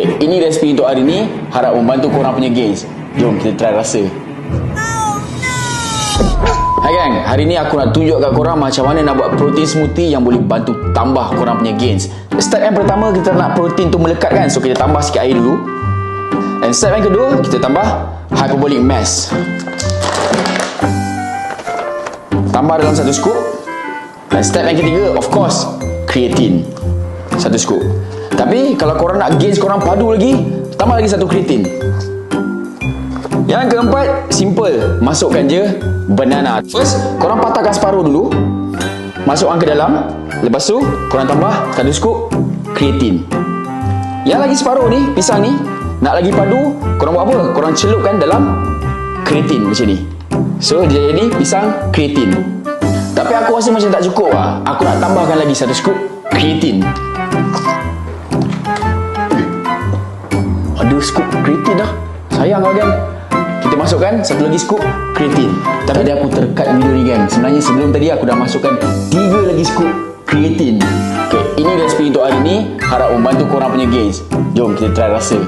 Okay, ini resipi untuk hari ni Harap membantu korang punya gains Jom kita try rasa Hai gang, hari ni aku nak tunjuk kat korang macam mana nak buat protein smoothie yang boleh bantu tambah korang punya gains. Step yang pertama kita nak protein tu melekat kan, so kita tambah sikit air dulu. And step yang kedua, kita tambah hyperbolic mass. Tambah dalam satu scoop. Dan step yang ketiga, of course, creatine. Satu scoop. Tapi kalau korang nak gains korang padu lagi, tambah lagi satu creatine. Yang keempat, simple. Masukkan je banana. First, korang patahkan separuh dulu. Masukkan ke dalam. Lepas tu, korang tambah satu scoop creatine. Yang lagi separuh ni, pisang ni, nak lagi padu, korang buat apa? Korang celupkan dalam creatine macam ni. So, dia jadi pisang creatine. Tapi aku rasa macam tak cukup lah. Aku nak tambahkan lagi satu scoop creatine. Ada scoop creatine dah. Sayang lah kan. Kita masukkan satu lagi scoop creatine. Tapi tadi aku terkat video ni kan. Sebenarnya sebelum tadi aku dah masukkan tiga lagi scoop creatine. Okay, ini resipi untuk hari ni. Harap membantu korang punya gains. Jom kita try rasa.